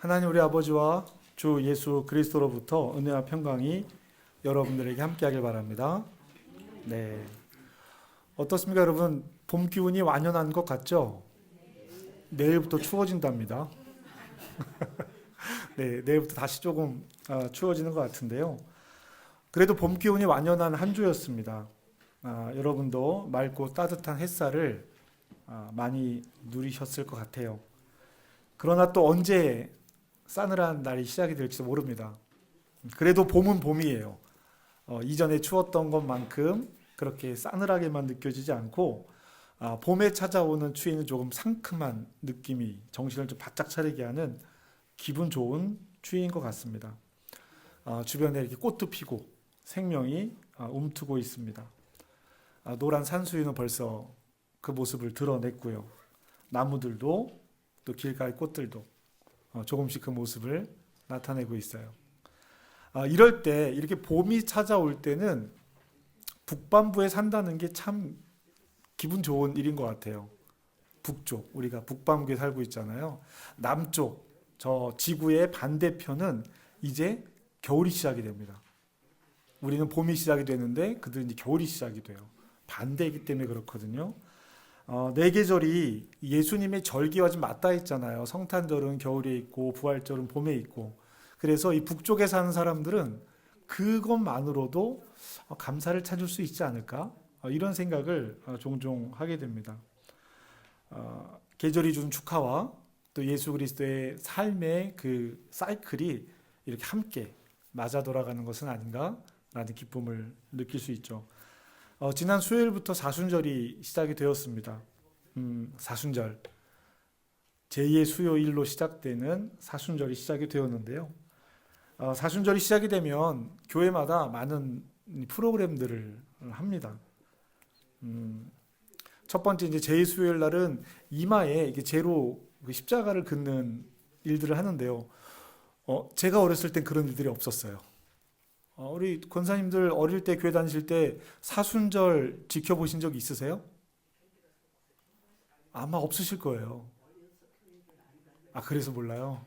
하나님 우리 아버지와 주 예수 그리스도로부터 은혜와 평강이 여러분들에게 함께하길 바랍니다. 네. 어떻습니까, 여러분? 봄 기운이 완연한 것 같죠? 내일부터 추워진답니다. 네, 내일부터 다시 조금 아, 추워지는 것 같은데요. 그래도 봄 기운이 완연한 한 주였습니다. 아, 여러분도 맑고 따뜻한 햇살을 아, 많이 누리셨을 것 같아요. 그러나 또 언제 싸늘한 날이 시작이 될지도 모릅니다. 그래도 봄은 봄이에요. 어, 이전에 추웠던 것만큼 그렇게 싸늘하게만 느껴지지 않고 아, 봄에 찾아오는 추위는 조금 상큼한 느낌이 정신을 좀 바짝 차리게 하는 기분 좋은 추위인 것 같습니다. 아, 주변에 이렇게 꽃도 피고 생명이 아, 움트고 있습니다. 아, 노란 산수유는 벌써 그 모습을 드러냈고요. 나무들도 또 길가의 꽃들도 어, 조금씩 그 모습을 나타내고 있어요. 아, 이럴 때 이렇게 봄이 찾아올 때는 북반부에 산다는 게 참 기분 좋은 일인 것 같아요. 북쪽 우리가 북반구에 살고 있잖아요. 남쪽 저 지구의 반대편은 이제 겨울이 시작이 됩니다. 우리는 봄이 시작이 되는데 그들은 이제 겨울이 시작이 돼요. 반대이기 때문에 그렇거든요. 어, 네 계절이 예수님의 절기와 좀 맞닿아 있잖아요. 성탄절은 겨울에 있고 부활절은 봄에 있고. 그래서 이 북쪽에 사는 사람들은 그것만으로도 어, 감사를 찾을 수 있지 않을까? 어, 이런 생각을 어, 종종 하게 됩니다. 어, 계절이 주는 축하와 또 예수 그리스도의 삶의 그 사이클이 이렇게 함께 맞아 돌아가는 것은 아닌가라는 기쁨을 느낄 수 있죠. 어, 지난 수요일부터 사순절이 시작이 되었습니다. 음, 사순절 제2의 수요일로 시작되는 사순절이 시작이 되었는데요. 어, 사순절이 시작이 되면 교회마다 많은 프로그램들을 합니다. 음, 첫 번째 이제 제2 수요일 날은 이마에 이게 제로 그 십자가를 긋는 일들을 하는데요. 어, 제가 어렸을 땐 그런 일들이 없었어요. 어, 우리 권사님들 어릴 때 교회 다니실 때 사순절 지켜보신 적 있으세요? 아마 없으실 거예요. 아, 그래서 몰라요.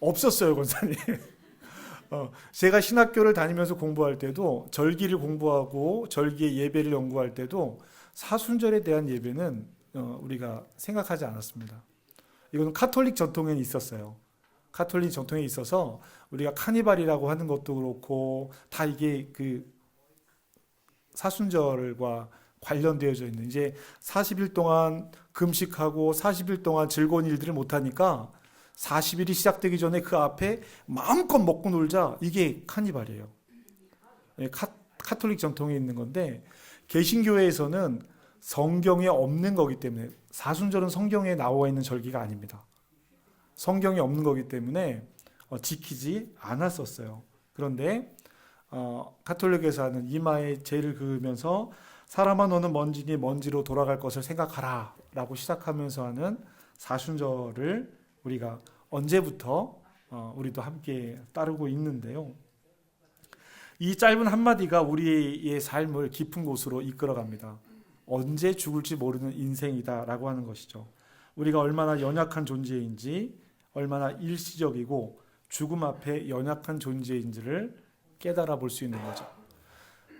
없었어요, 권사님. 어, 제가 신학교를 다니면서 공부할 때도 절기를 공부하고 절기의 예배를 연구할 때도 사순절에 대한 예배는 어, 우리가 생각하지 않았습니다. 이거는 카톨릭 전통에 있었어요. 카톨릭 전통에 있어서 우리가 카니발이라고 하는 것도 그렇고 다 이게 그 사순절과 관련되어져 있는 이제 40일 동안 금식하고 40일 동안 즐거운 일들을 못 하니까 40일이 시작되기 전에 그 앞에 마음껏 먹고 놀자 이게 카니발이에요. 예, 카, 카톨릭 전통에 있는 건데 개신교회에서는 성경에 없는 거기 때문에 사순절은 성경에 나와 있는 절기가 아닙니다. 성경에 없는 거기 때문에 어, 지키지 않았었어요. 그런데 어, 카톨릭에서 하는 이마에 죄를 그으면서 사람아 너는 먼지니 먼지로 돌아갈 것을 생각하라 라고 시작하면서 하는 사순절을 우리가 언제부터 어, 우리도 함께 따르고 있는데요. 이 짧은 한마디가 우리의 삶을 깊은 곳으로 이끌어갑니다. 언제 죽을지 모르는 인생이다라고 하는 것이죠. 우리가 얼마나 연약한 존재인지, 얼마나 일시적이고 죽음 앞에 연약한 존재인지를 깨달아 볼 수 있는 거죠.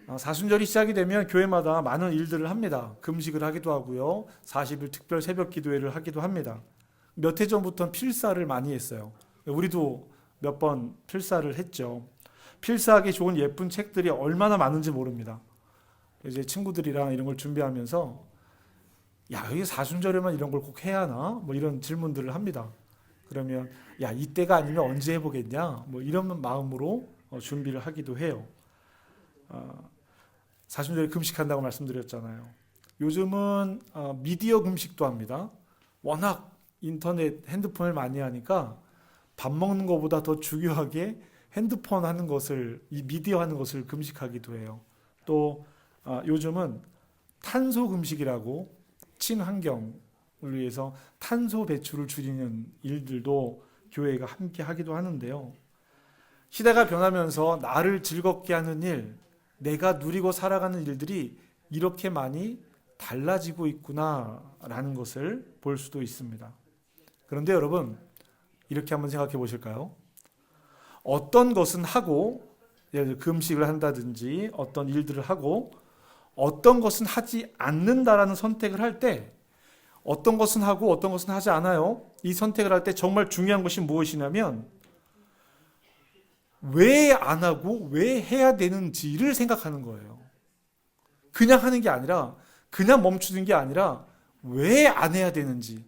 아, 사순절이 시작이 되면 교회마다 많은 일들을 합니다. 금식을 하기도 하고요. 40일 특별 새벽 기도회를 하기도 합니다. 몇 해 전부터는 필사를 많이 했어요. 우리도 몇 번 필사를 했죠. 필사하기 좋은 예쁜 책들이 얼마나 많은지 모릅니다. 이제 친구들이랑 이런 걸 준비하면서 야, 여기 사순절에만 이런 걸 꼭 해야 하나? 뭐 이런 질문들을 합니다. 그러면 야, 이때가 아니면 언제 해보겠냐? 뭐 이런 마음으로 어, 준비를 하기도 해요. 어, 사순절에 금식한다고 말씀드렸잖아요. 요즘은 어, 미디어 금식도 합니다. 워낙 인터넷, 핸드폰을 많이 하니까 밥 먹는 것보다 더 중요하게 핸드폰 하는 것을 이 미디어 하는 것을 금식하기도 해요. 또 아, 요즘은 탄소 금식이라고 친환경을 위해서 탄소 배출을 줄이는 일들도 교회가 함께 하기도 하는데요. 시대가 변하면서 나를 즐겁게 하는 일, 내가 누리고 살아가는 일들이 이렇게 많이 달라지고 있구나라는 것을 볼 수도 있습니다. 그런데 여러분, 이렇게 한번 생각해 보실까요? 어떤 것은 하고 예를 들어 금식을 한다든지 어떤 일들을 하고 어떤 것은 하지 않는다라는 선택을 할 때 어떤 것은 하고 어떤 것은 하지 않아요. 이 선택을 할 때 정말 중요한 것이 무엇이냐면 왜 안 하고 왜 해야 되는지를 생각하는 거예요. 그냥 하는 게 아니라 그냥 멈추는 게 아니라 왜 안 해야 되는지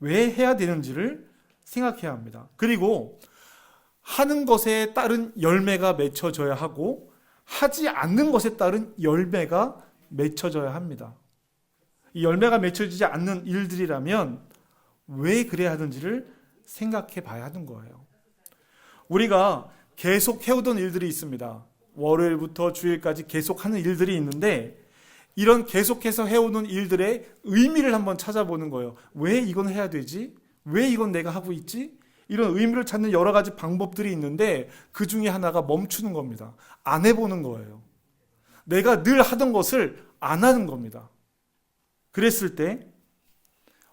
왜 해야 되는지를 생각해야 합니다. 그리고 하는 것에 따른 열매가 맺혀져야 하고 하지 않는 것에 따른 열매가 맺혀져야 합니다. 이 열매가 맺혀지지 않는 일들이라면 왜 그래야 하는지를 생각해 봐야 하는 거예요. 우리가 계속 해오던 일들이 있습니다. 월요일부터 주일까지 계속 하는 일들이 있는데 이런 계속해서 해오는 일들의 의미를 한번 찾아보는 거예요. 왜 이건 해야 되지? 왜 이건 내가 하고 있지? 이런 의미를 찾는 여러 가지 방법들이 있는데 그 중에 하나가 멈추는 겁니다. 안 해보는 거예요. 내가 늘 하던 것을 안 하는 겁니다. 그랬을 때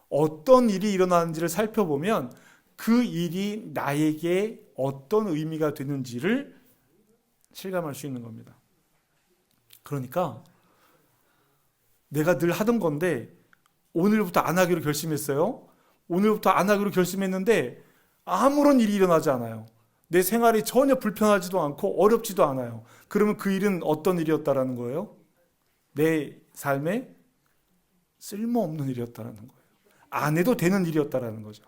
어떤 일이 일어나는지를 살펴보면 그 일이 나에게 어떤 의미가 되는지를 실감할 수 있는 겁니다. 그러니까 내가 늘 하던 건데 오늘부터 안 하기로 결심했어요. 오늘부터 안 하기로 결심했는데 아무런 일이 일어나지 않아요. 내 생활이 전혀 불편하지도 않고 어렵지도 않아요. 그러면 그 일은 어떤 일이었다라는 거예요? 내 삶에 쓸모없는 일이었다라는 거예요. 안 해도 되는 일이었다라는 거죠.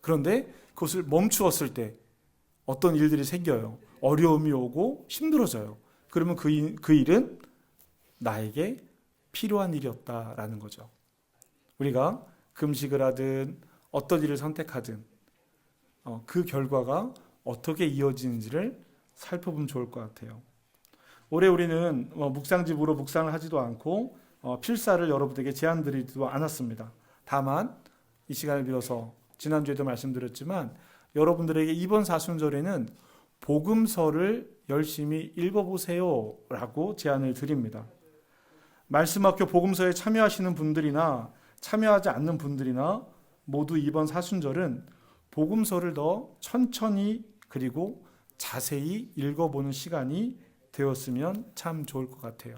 그런데 그것을 멈추었을 때 어떤 일들이 생겨요. 어려움이 오고 힘들어져요. 그러면 그, 일, 그 일은 나에게 필요한 일이었다라는 거죠. 우리가 금식을 하든 어떤 일을 선택하든 어, 그 결과가 어떻게 이어지는지를 살펴보면 좋을 것 같아요. 올해 우리는 어, 묵상집으로 묵상을 하지도 않고 어, 필사를 여러분에게 제안드리지도 않았습니다. 다만 이 시간을 빌어서 지난주에도 말씀드렸지만 여러분들에게 이번 사순절에는 복음서를 열심히 읽어보세요라고 제안을 드립니다. 말씀학교 복음서에 참여하시는 분들이나 참여하지 않는 분들이나 모두 이번 사순절은 복음서를 더 천천히 그리고 자세히 읽어보는 시간이 되었으면 참 좋을 것 같아요.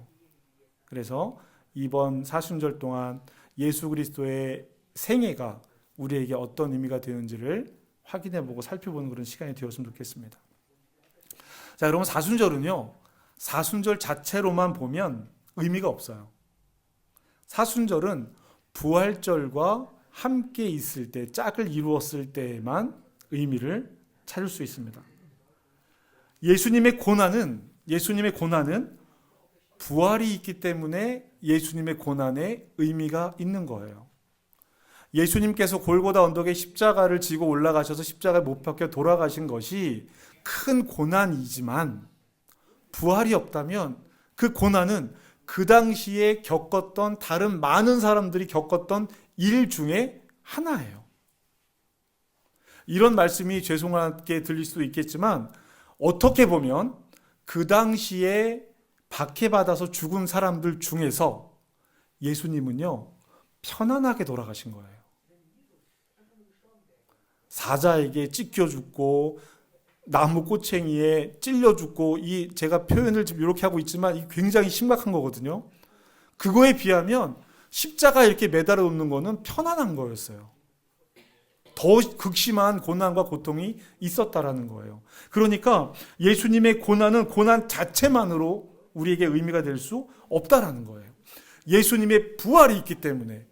그래서 이번 사순절 동안 예수 그리스도의 생애가 우리에게 어떤 의미가 되는지를 확인해 보고 살펴보는 그런 시간이 되었으면 좋겠습니다. 자, 여러분 사순절은요. 사순절 자체로만 보면 의미가 없어요. 사순절은 부활절과 함께 있을 때, 짝을 이루었을 때만 의미를 찾을 수 있습니다. 예수님의 고난은 예수님의 고난은 부활이 있기 때문에 예수님의 고난에 의미가 있는 거예요. 예수님께서 골고다 언덕에 십자가를 지고 올라가셔서 십자가에 못 박혀 돌아가신 것이 큰 고난이지만 부활이 없다면 그 고난은 그 당시에 겪었던 다른 많은 사람들이 겪었던 일 중에 하나예요. 이런 말씀이 죄송하게 들릴 수도 있겠지만 어떻게 보면 그 당시에 박해받아서 죽은 사람들 중에서 예수님은요, 편안하게 돌아가신 거예요. 사자에게 찢겨 죽고, 나무 꼬챙이에 찔려 죽고, 이 제가 표현을 지금 이렇게 하고 있지만, 이 굉장히 심각한 거거든요. 그거에 비하면 십자가 이렇게 매달아 놓는 거는 편안한 거였어요. 더 극심한 고난과 고통이 있었다라는 거예요. 그러니까 예수님의 고난은 고난 자체만으로 우리에게 의미가 될 수 없다라는 거예요. 예수님의 부활이 있기 때문에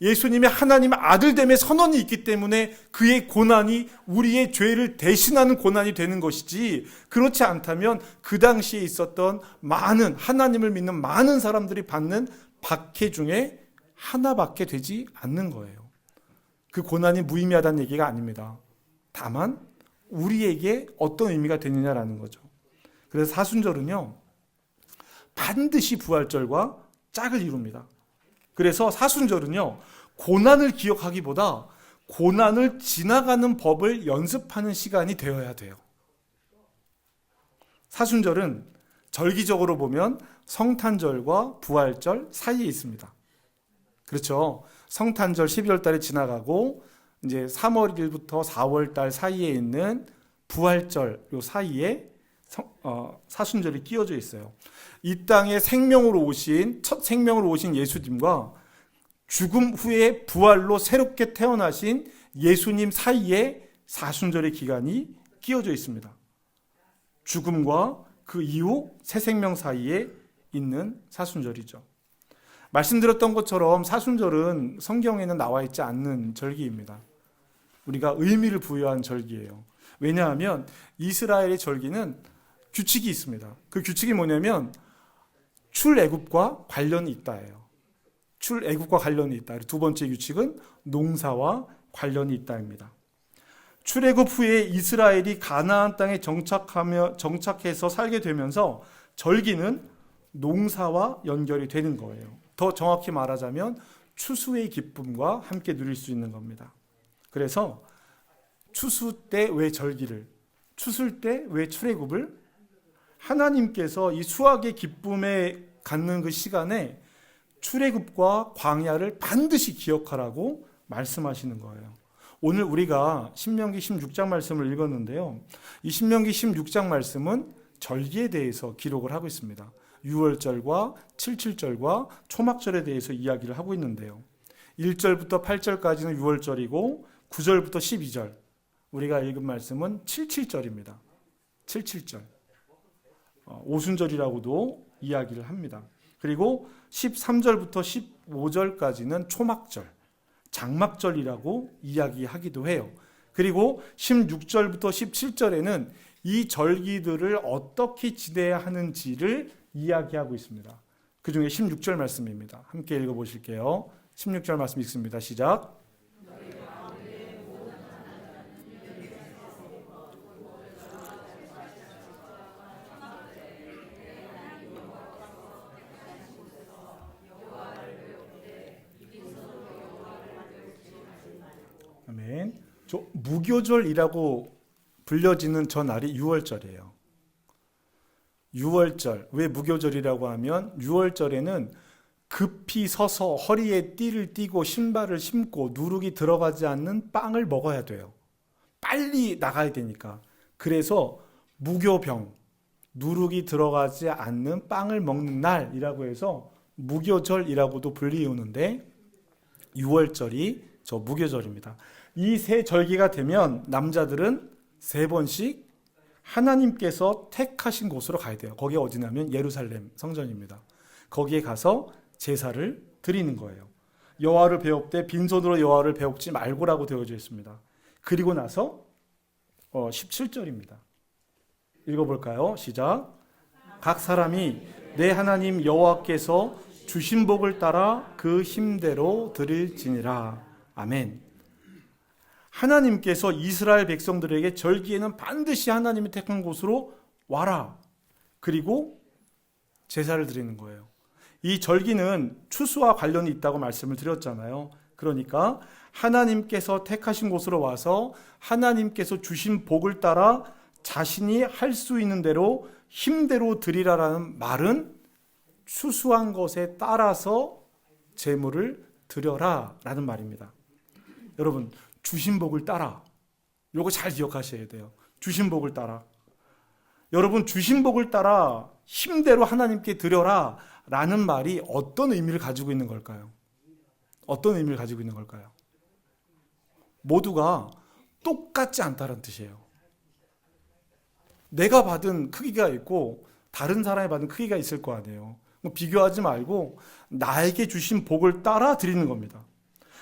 예수님의 하나님의 아들됨의 선언이 있기 때문에 그의 고난이 우리의 죄를 대신하는 고난이 되는 것이지 그렇지 않다면 그 당시에 있었던 많은 하나님을 믿는 많은 사람들이 받는 박해 중에 하나밖에 되지 않는 거예요. 그 고난이 무의미하다는 얘기가 아닙니다. 다만 우리에게 어떤 의미가 되느냐라는 거죠. 그래서 사순절은요. 반드시 부활절과 짝을 이룹니다. 그래서 사순절은요. 고난을 기억하기보다 고난을 지나가는 법을 연습하는 시간이 되어야 돼요. 사순절은 절기적으로 보면 성탄절과 부활절 사이에 있습니다. 그렇죠. 성탄절 12월 달에 지나가고 이제 3월 1일부터 4월 달 사이에 있는 부활절 요 사이에 성- 어, 사순절이 끼어져 있어요. 이 땅에 생명으로 오신 첫 생명으로 오신 예수님과 죽음 후에 부활로 새롭게 태어나신 예수님 사이에 사순절의 기간이 끼어져 있습니다. 죽음과 그 이후 새 생명 사이에 있는 사순절이죠. 말씀드렸던 것처럼 사순절은 성경에는 나와 있지 않는 절기입니다. 우리가 의미를 부여한 절기예요. 왜냐하면 이스라엘의 절기는 규칙이 있습니다. 그 규칙이 뭐냐면 출애굽과 관련이 있다예요. 출애굽과 관련이 있다. 두 번째 규칙은 농사와 관련이 있다입니다. 출애굽 후에 이스라엘이 가나안 땅에 정착하며 정착해서 살게 되면서 절기는 농사와 연결이 되는 거예요. 더 정확히 말하자면 추수의 기쁨과 함께 누릴 수 있는 겁니다. 그래서 추수 때 왜 절기를, 추수 때 왜 출애굽을 하나님께서 이 수확의 기쁨에 갖는 그 시간에 출애굽과 광야를 반드시 기억하라고 말씀하시는 거예요. 오늘 우리가 신명기 16장 말씀을 읽었는데요. 이 신명기 16장 말씀은 절기에 대해서 기록을 하고 있습니다. 6월절과 77절과 초막절에 대해서 이야기를 하고 있는데요. 1절부터 8절까지는 6월절이고 9절부터 12절 우리가 읽은 말씀은 77절입니다. 77절. 어, 오순절이라고도 이야기를 합니다. 그리고 13절부터 15절까지는 초막절, 장막절이라고 이야기하기도 해요. 그리고 16절부터 17절에는 이 절기들을 어떻게 지내야 하는지를 이야기하고 있습니다. 그 중에 16절 말씀입니다. 함께 읽어보실게요. 16절 말씀 읽습니다. 시작. 아멘. 저 무교절이라고 불려지는 저 날이 6월절이에요. 6월절. 왜 무교절이라고 하면 6월절에는 급히 서서 허리에 띠를 띠고 신발을 신고 누룩이 들어가지 않는 빵을 먹어야 돼요. 빨리 나가야 되니까. 그래서 무교병, 누룩이 들어가지 않는 빵을 먹는 날이라고 해서 무교절이라고도 불리우는데 6월절이 저 무교절입니다. 이 세 절기가 되면 남자들은 세 번씩 하나님께서 택하신 곳으로 가야 돼요. 거기 어디냐면 예루살렘 성전입니다. 거기에 가서 제사를 드리는 거예요. 여호와를 배웁되 빈손으로 여호와를 배웁지 말고라고 되어져 있습니다. 그리고 나서 어, 17절입니다. 읽어볼까요? 시작. 각 사람이 내 하나님 여호와께서 주신 복을 따라 그 힘대로 드릴지니라. 아멘. 하나님께서 이스라엘 백성들에게 절기에는 반드시 하나님이 택한 곳으로 와라. 그리고 제사를 드리는 거예요. 이 절기는 추수와 관련이 있다고 말씀을 드렸잖아요. 그러니까 하나님께서 택하신 곳으로 와서 하나님께서 주신 복을 따라 자신이 할 수 있는 대로 힘대로 드리라라는 말은 추수한 것에 따라서 제물을 드려라라는 말입니다. 여러분 주신 복을 따라 요거 잘 기억하셔야 돼요. 주신 복을 따라 여러분 주신 복을 따라 힘대로 하나님께 드려라 라는 말이 어떤 의미를 가지고 있는 걸까요? 어떤 의미를 가지고 있는 걸까요? 모두가 똑같지 않다는 뜻이에요. 내가 받은 크기가 있고 다른 사람이 받은 크기가 있을 거 아니에요. 뭐 비교하지 말고 나에게 주신 복을 따라 드리는 겁니다.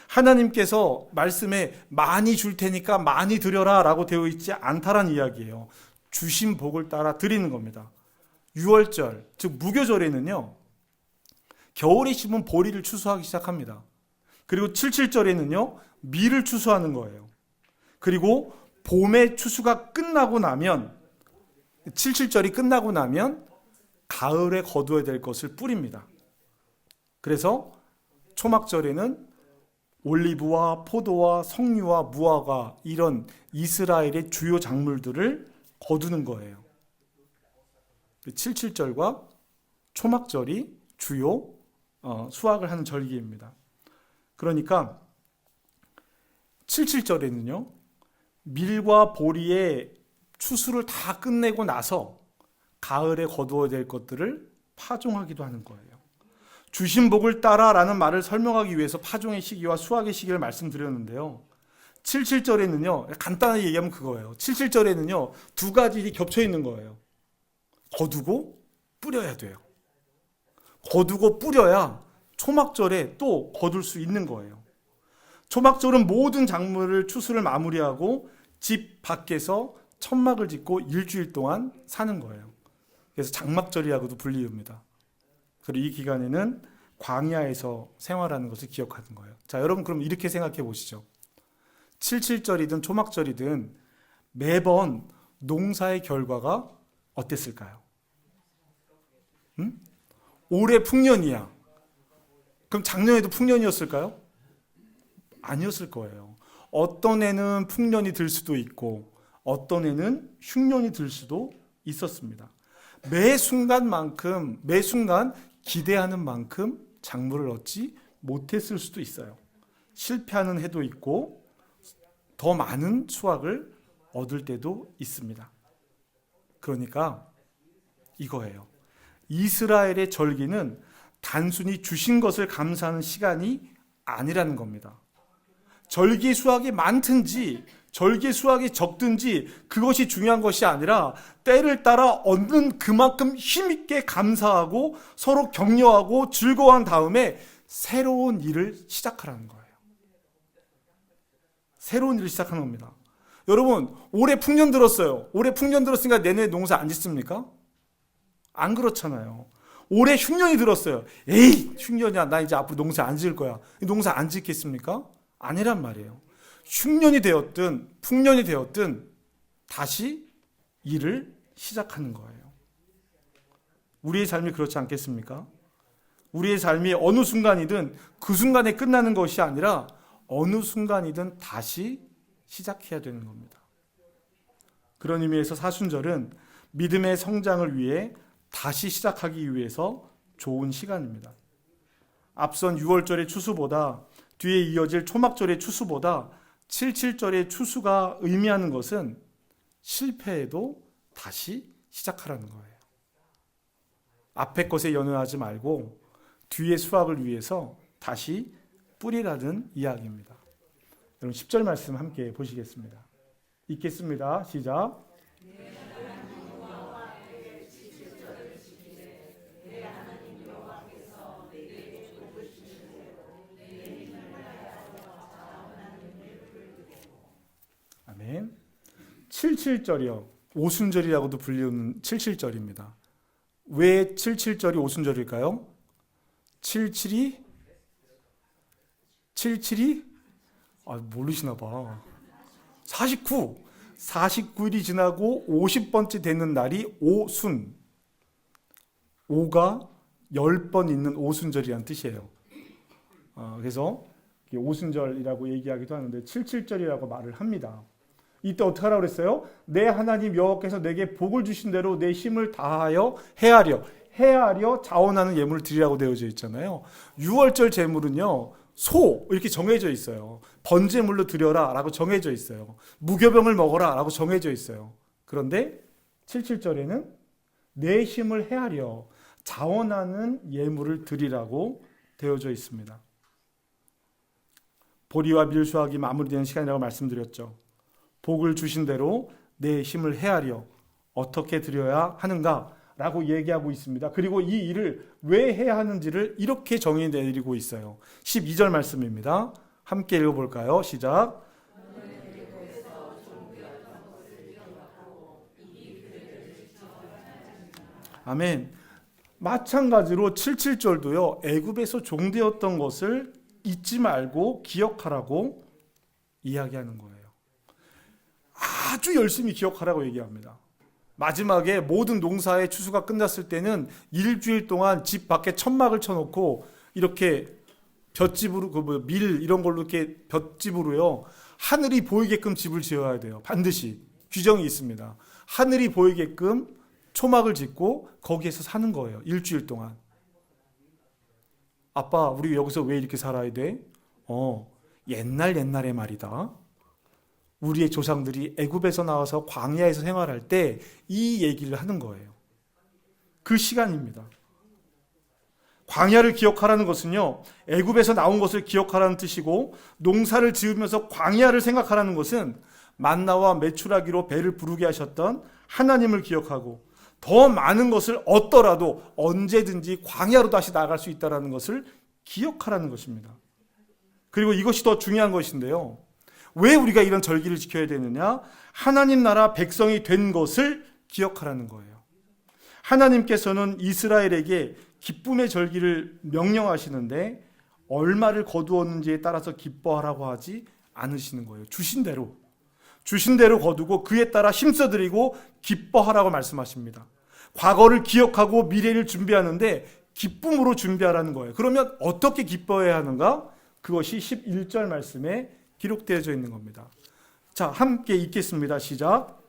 하나님께서 말씀에 많이 줄 테니까 많이 드려라 라고 되어 있지 않다란 이야기예요. 주신 복을 따라 드리는 겁니다. 6월절, 즉 무교절에는요. 겨울이 심은 보리를 추수하기 시작합니다. 그리고 77절에는요. 밀을 추수하는 거예요. 그리고 봄의 추수가 끝나고 나면 77절이 끝나고 나면 가을에 거두어야 될 것을 뿌립니다. 그래서 초막절에는 올리브와 포도와 석류와 무화과 이런 이스라엘의 주요 작물들을 거두는 거예요. 77절과 초막절이 주요 어, 수확을 하는 절기입니다. 그러니까 77절에는요. 밀과 보리의 추수를 다 끝내고 나서 가을에 거두어야 될 것들을 파종하기도 하는 거예요. 주신 복을 따라라는 말을 설명하기 위해서 파종의 시기와 수확의 시기를 말씀드렸는데요. 77절에는요. 간단하게 얘기하면 그거예요. 77절에는요. 두 가지 일이 겹쳐 있는 거예요. 거두고 뿌려야 돼요. 거두고 뿌려야 초막절에 또 거둘 수 있는 거예요. 초막절은 모든 작물을 추수를 마무리하고 집 밖에서 천막을 짓고 일주일 동안 사는 거예요. 그래서 장막절이라고도 불리웁니다. 그리고 이 기간에는 광야에서 생활하는 것을 기억하는 거예요. 자, 여러분 그럼 이렇게 생각해 보시죠. 77절이든 초막절이든 매번 농사의 결과가 어땠을까요? 응? 올해 풍년이야. 그럼 작년에도 풍년이었을까요? 아니었을 거예요. 어떤 해는 풍년이 들 수도 있고 어떤 해는 흉년이 들 수도 있었습니다. 매 순간만큼 매 순간 기대하는 만큼 작물을 얻지 못했을 수도 있어요. 실패하는 해도 있고 더 많은 수확을 얻을 때도 있습니다. 그러니까 이거예요. 이스라엘의 절기는 단순히 주신 것을 감사하는 시간이 아니라는 겁니다. 절기 수확이 많든지 절기 수확이 적든지 그것이 중요한 것이 아니라 때를 따라 얻는 그만큼 힘있게 감사하고 서로 격려하고 즐거워한 다음에 새로운 일을 시작하라는 거예요. 새로운 일을 시작하는 겁니다. 여러분, 올해 풍년 들었어요. 올해 풍년 들었으니까 내년에 농사 안 짓습니까? 안 그렇잖아요. 올해 흉년이 들었어요. 에이, 흉년이야. 나 이제 앞으로 농사 안 지을 거야. 농사 안 짓겠습니까? 아니란 말이에요. 흉년이 되었든 풍년이 되었든 다시 일을 시작하는 거예요. 우리의 삶이 그렇지 않겠습니까? 우리의 삶이 어느 순간이든 그 순간에 끝나는 것이 아니라 어느 순간이든 다시 시작해야 되는 겁니다. 그런 의미에서 사순절은 믿음의 성장을 위해 다시 시작하기 위해서 좋은 시간입니다. 앞선 6월절의 추수보다 뒤에 이어질 초막절의 추수보다 77절의 추수가 의미하는 것은 실패해도 다시 시작하라는 거예요. 앞의 것에 연연하지 말고 뒤의 수확을 위해서 다시 뿌리라는 이야기입니다. 여러분 10절 말씀 함께 보시겠습니다. 읽겠습니다. 시작. 아멘. 77절이요. 오순절이라고도 불리는 77절입니다. 왜 77절이 오순절일까요? 77이 77이 아, 모르시나 봐. 49. 49일이 지나고 50번째 되는 날이 오순. 5가 10번 있는 오순절이라는 뜻이에요. 어, 그래서 오순절이라고 얘기하기도 하는데 77절이라고 말을 합니다. 이때 어떻게 하라고 그랬어요? 내 하나님 여호와께서 내게 복을 주신 대로 내 힘을 다하여 헤아려 헤아려 자원하는 예물을 드리라고 되어져 있잖아요. 6월절 제물은요. 소 이렇게 정해져 있어요. 번제물로 드려라라고 정해져 있어요. 무교병을 먹어라라고 정해져 있어요. 그런데 77절에는 내 힘을 헤아려 자원하는 예물을 드리라고 되어져 있습니다. 보리와 밀수하기 마무리되는 시간이라고 말씀드렸죠. 복을 주신 대로 내 힘을 헤아려 어떻게 드려야 하는가 라고 얘기하고 있습니다. 그리고 이 일을 왜 해야 하는지를 이렇게 정의 내리고 있어요. 12절 말씀입니다. 함께 읽어볼까요? 시작. 아멘. 마찬가지로 77절도요. 애굽에서 종되었던 것을 잊지 말고 기억하라고 이야기하는 거예요. 아주 열심히 기억하라고 얘기합니다. 마지막에 모든 농사의 추수가 끝났을 때는 일주일 동안 집 밖에 천막을 쳐놓고 이렇게 볏집으로 그밀 이런 걸로 이렇게 볏집으로요 하늘이 보이게끔 집을 지어야 돼요 반드시 규정이 있습니다 하늘이 보이게끔 초막을 짓고 거기에서 사는 거예요 일주일 동안 아빠 우리 여기서 왜 이렇게 살아야 돼? 어 옛날 옛날의 말이다. 우리의 조상들이 애굽에서 나와서 광야에서 생활할 때 이 얘기를 하는 거예요. 그 시간입니다. 광야를 기억하라는 것은요. 애굽에서 나온 것을 기억하라는 뜻이고 농사를 지으면서 광야를 생각하라는 것은 만나와 메추라기로 배를 부르게 하셨던 하나님을 기억하고 더 많은 것을 얻더라도 언제든지 광야로 다시 나갈 수 있다라는 것을 기억하라는 것입니다. 그리고 이것이 더 중요한 것인데요. 왜 우리가 이런 절기를 지켜야 되느냐? 하나님 나라 백성이 된 것을 기억하라는 거예요. 하나님께서는 이스라엘에게 기쁨의 절기를 명령하시는데 얼마를 거두었는지에 따라서 기뻐하라고 하지 않으시는 거예요. 주신 대로. 주신 대로 거두고 그에 따라 힘써 드리고 기뻐하라고 말씀하십니다. 과거를 기억하고 미래를 준비하는데 기쁨으로 준비하라는 거예요. 그러면 어떻게 기뻐해야 하는가? 그것이 11절 말씀에 기록되어져 있는 겁니다. 자, 함께 읽겠습니다. 시작.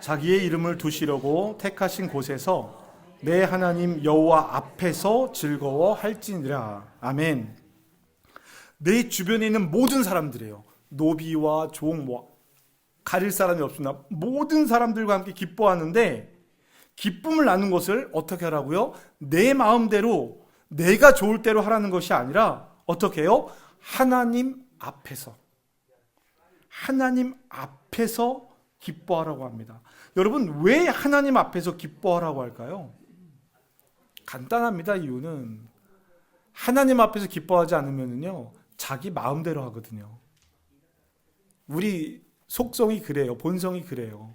자기의 이름을 두시려고 택하신 곳에서 내 하나님 여호와 앞에서 즐거워 할지니라. 아멘. 내 주변에 있는 모든 사람들이에요. 노비와 종, 뭐 가릴 사람이 없습니다. 모든 사람들과 함께 기뻐하는데 기쁨을 나눈 것을 어떻게 하라고요? 내 마음대로 내가 좋을 대로 하라는 것이 아니라 어떻게 해요? 하나님 앞에서 하나님 앞에서 기뻐하라고 합니다. 여러분 왜 하나님 앞에서 기뻐하라고 할까요? 간단합니다. 이유는 하나님 앞에서 기뻐하지 않으면요 자기 마음대로 하거든요. 우리 속성이 그래요. 본성이 그래요.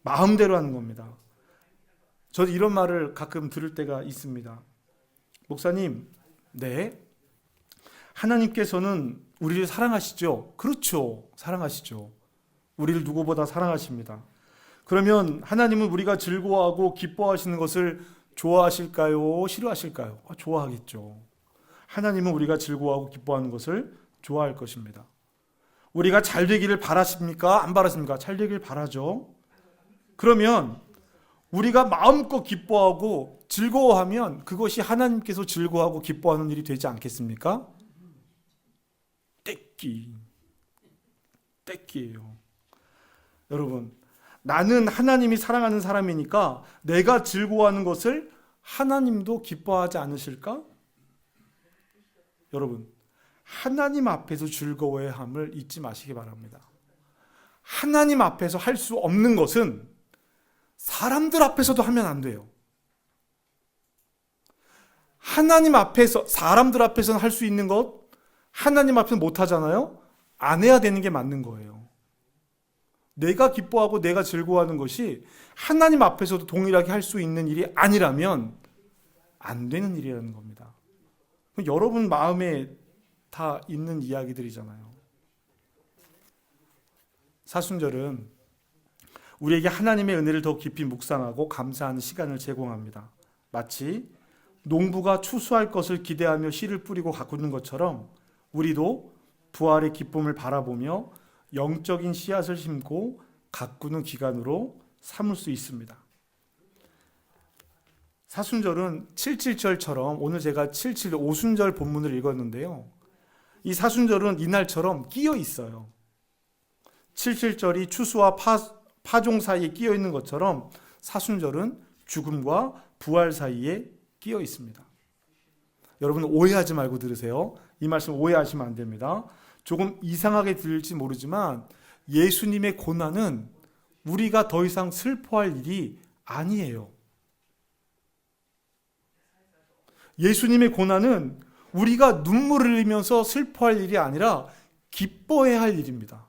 마음대로 하는 겁니다. 저도 이런 말을 가끔 들을 때가 있습니다. 목사님, 네. 하나님께서는 우리를 사랑하시죠? 그렇죠. 사랑하시죠. 우리를 누구보다 사랑하십니다. 그러면 하나님은 우리가 즐거워하고 기뻐하시는 것을 좋아하실까요? 싫어하실까요? 아, 좋아하겠죠. 하나님은 우리가 즐거워하고 기뻐하는 것을 좋아할 것입니다. 우리가 잘 되기를 바라십니까? 안 바라십니까? 잘 되기를 바라죠. 그러면 우리가 마음껏 기뻐하고 즐거워하면 그것이 하나님께서 즐거워하고 기뻐하는 일이 되지 않겠습니까? 떼끼. 떼끼예요. 여러분, 나는 하나님이 사랑하는 사람이니까 내가 즐거워하는 것을 하나님도 기뻐하지 않으실까? 여러분, 하나님 앞에서 즐거워야 함을 잊지 마시기 바랍니다. 하나님 앞에서 할 수 없는 것은 사람들 앞에서도 하면 안 돼요. 하나님 앞에서, 사람들 앞에서는 할 수 있는 것, 하나님 앞에서 못 하잖아요? 안 해야 되는 게 맞는 거예요. 내가 기뻐하고 내가 즐거워하는 것이 하나님 앞에서도 동일하게 할 수 있는 일이 아니라면 안 되는 일이라는 겁니다. 여러분 마음에 다 있는 이야기들이잖아요. 사순절은 우리에게 하나님의 은혜를 더 깊이 묵상하고 감사하는 시간을 제공합니다. 마치 농부가 추수할 것을 기대하며 씨를 뿌리고 가꾸는 것처럼 우리도 부활의 기쁨을 바라보며 영적인 씨앗을 심고 가꾸는 기간으로 삼을 수 있습니다. 사순절은 77절처럼 오늘 제가 77 오순절 본문을 읽었는데요. 이 사순절은 이날처럼 끼어 있어요. 77절이 추수와 파, 파종 사이에 끼어 있는 것처럼 사순절은 죽음과 부활 사이에 끼어 있습니다. 여러분 오해하지 말고 들으세요. 이 말씀 오해하시면 안 됩니다. 조금 이상하게 들릴지 모르지만 예수님의 고난은 우리가 더 이상 슬퍼할 일이 아니에요. 예수님의 고난은 우리가 눈물을 흘리면서 슬퍼할 일이 아니라 기뻐해야 할 일입니다.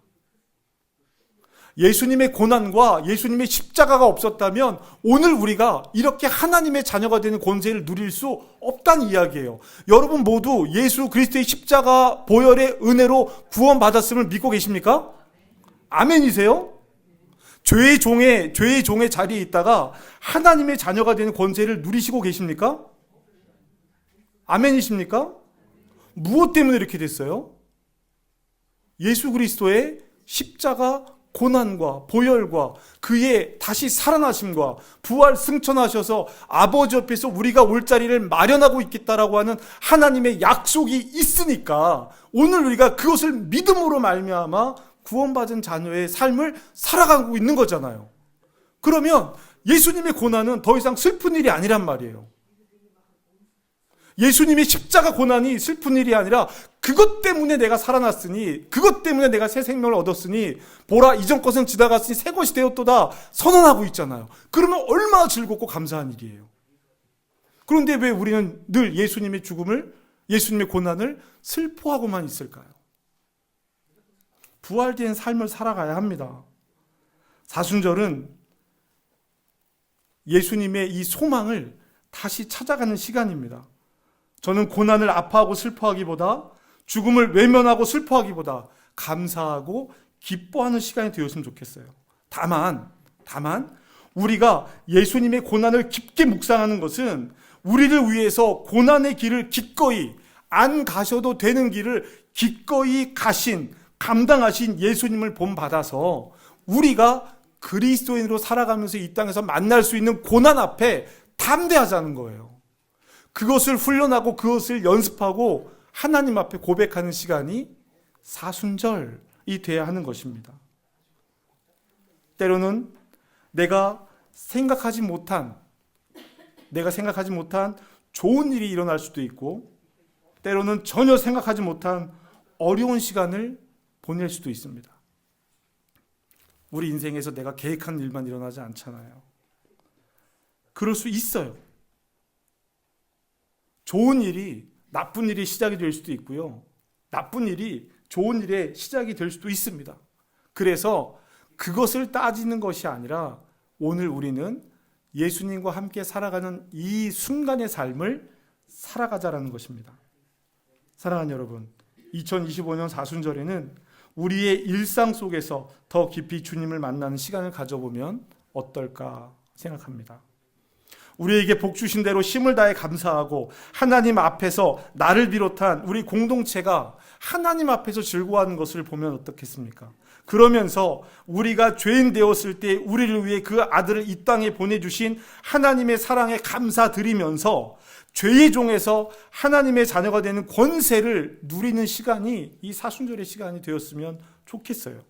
예수님의 고난과 예수님의 십자가가 없었다면 오늘 우리가 이렇게 하나님의 자녀가 되는 권세를 누릴 수 없다는 이야기예요. 여러분 모두 예수 그리스도의 십자가 보혈의 은혜로 구원받았음을 믿고 계십니까? 아멘이세요? 죄의 종의 죄의 종의 자리에 있다가 하나님의 자녀가 되는 권세를 누리시고 계십니까? 아멘이십니까? 무엇 때문에 이렇게 됐어요? 예수 그리스도의 십자가 고난과 보혈과 그의 다시 살아나심과 부활 승천하셔서 아버지 옆에서 우리가 올 자리를 마련하고 있겠다라고 하는 하나님의 약속이 있으니까 오늘 우리가 그것을 믿음으로 말미암아 구원받은 자녀의 삶을 살아가고 있는 거잖아요. 그러면 예수님의 고난은 더 이상 슬픈 일이 아니란 말이에요. 예수님의 십자가 고난이 슬픈 일이 아니라 그것 때문에 내가 살아났으니 그것 때문에 내가 새 생명을 얻었으니 보라 이전 것은 지나갔으니 새 것이 되었도다 선언하고 있잖아요. 그러면 얼마나 즐겁고 감사한 일이에요. 그런데 왜 우리는 늘 예수님의 죽음을 예수님의 고난을 슬퍼하고만 있을까요? 부활된 삶을 살아가야 합니다. 사순절은 예수님의 이 소망을 다시 찾아가는 시간입니다. 저는 고난을 아파하고 슬퍼하기보다 죽음을 외면하고 슬퍼하기보다 감사하고 기뻐하는 시간이 되었으면 좋겠어요. 다만, 다만, 우리가 예수님의 고난을 깊게 묵상하는 것은 우리를 위해서 고난의 길을 기꺼이 안 가셔도 되는 길을 기꺼이 가신, 감당하신 예수님을 본받아서 우리가 그리스도인으로 살아가면서 이 땅에서 만날 수 있는 고난 앞에 담대하자는 거예요. 그것을 훈련하고 그것을 연습하고 하나님 앞에 고백하는 시간이 사순절이 돼야 하는 것입니다. 때로는 내가 생각하지 못한 내가 생각하지 못한 좋은 일이 일어날 수도 있고 때로는 전혀 생각하지 못한 어려운 시간을 보낼 수도 있습니다. 우리 인생에서 내가 계획한 일만 일어나지 않잖아요. 그럴 수 있어요. 좋은 일이 나쁜 일이 시작이 될 수도 있고요. 나쁜 일이 좋은 일의 시작이 될 수도 있습니다. 그래서 그것을 따지는 것이 아니라 오늘 우리는 예수님과 함께 살아가는 이 순간의 삶을 살아가자라는 것입니다. 사랑하는 여러분, 2025년 사순절에는 우리의 일상 속에서 더 깊이 주님을 만나는 시간을 가져보면 어떨까 생각합니다. 우리에게 복 주신 대로 힘을 다해 감사하고 하나님 앞에서 나를 비롯한 우리 공동체가 하나님 앞에서 즐거워하는 것을 보면 어떻겠습니까? 그러면서 우리가 죄인 되었을 때 우리를 위해 그 아들을 이 땅에 보내주신 하나님의 사랑에 감사드리면서 죄의 종에서 하나님의 자녀가 되는 권세를 누리는 시간이 이 사순절의 시간이 되었으면 좋겠어요.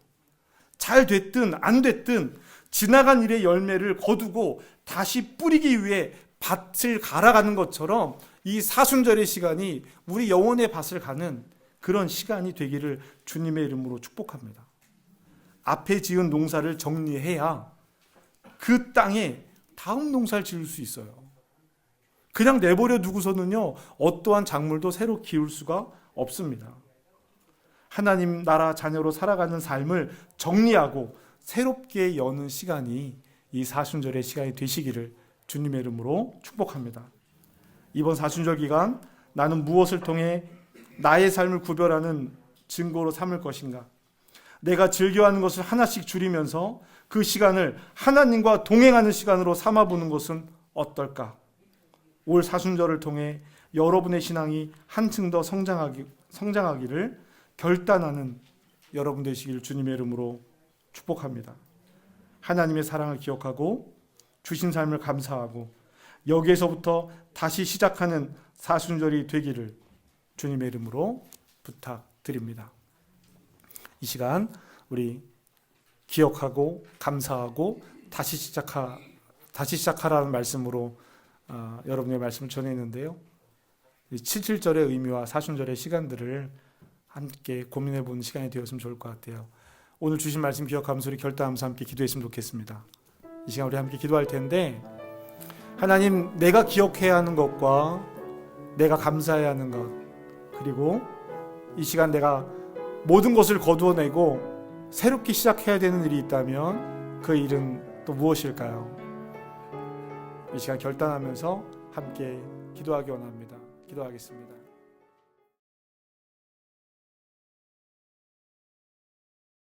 잘 됐든 안 됐든 지나간 일의 열매를 거두고 다시 뿌리기 위해 밭을 갈아가는 것처럼 이 사순절의 시간이 우리 영혼의 밭을 가는 그런 시간이 되기를 주님의 이름으로 축복합니다. 앞에 지은 농사를 정리해야 그 땅에 다음 농사를 지을 수 있어요. 그냥 내버려 두고서는요, 어떠한 작물도 새로 키울 수가 없습니다. 하나님 나라 자녀로 살아가는 삶을 정리하고 새롭게 여는 시간이 이 사순절의 시간이 되시기를 주님의 이름으로 축복합니다. 이번 사순절 기간 나는 무엇을 통해 나의 삶을 구별하는 증거로 삼을 것인가? 내가 즐겨하는 것을 하나씩 줄이면서 그 시간을 하나님과 동행하는 시간으로 삼아보는 것은 어떨까? 올 사순절을 통해 여러분의 신앙이 한층 더 성장하기, 성장하기를 결단하는 여러분 되시기를 주님의 이름으로 축복합니다. 하나님의 사랑을 기억하고 주신 삶을 감사하고 여기에서부터 다시 시작하는 사순절이 되기를 주님의 이름으로 부탁드립니다. 이 시간 우리 기억하고 감사하고 다시 시작하 다시 시작하라는 말씀으로 어, 여러분의 말씀을 전했는데요. 77절의 의미와 사순절의 시간들을 함께 고민해 보는 시간이 되었으면 좋을 것 같아요. 오늘 주신 말씀 기억하면서 우리 결단하면서 함께 기도했으면 좋겠습니다. 이 시간 우리 함께 기도할 텐데 하나님 내가 기억해야 하는 것과 내가 감사해야 하는 것 그리고 이 시간 내가 모든 것을 거두어내고 새롭게 시작해야 되는 일이 있다면 그 일은 또 무엇일까요? 이 시간 결단하면서 함께 기도하기 원합니다. 기도하겠습니다.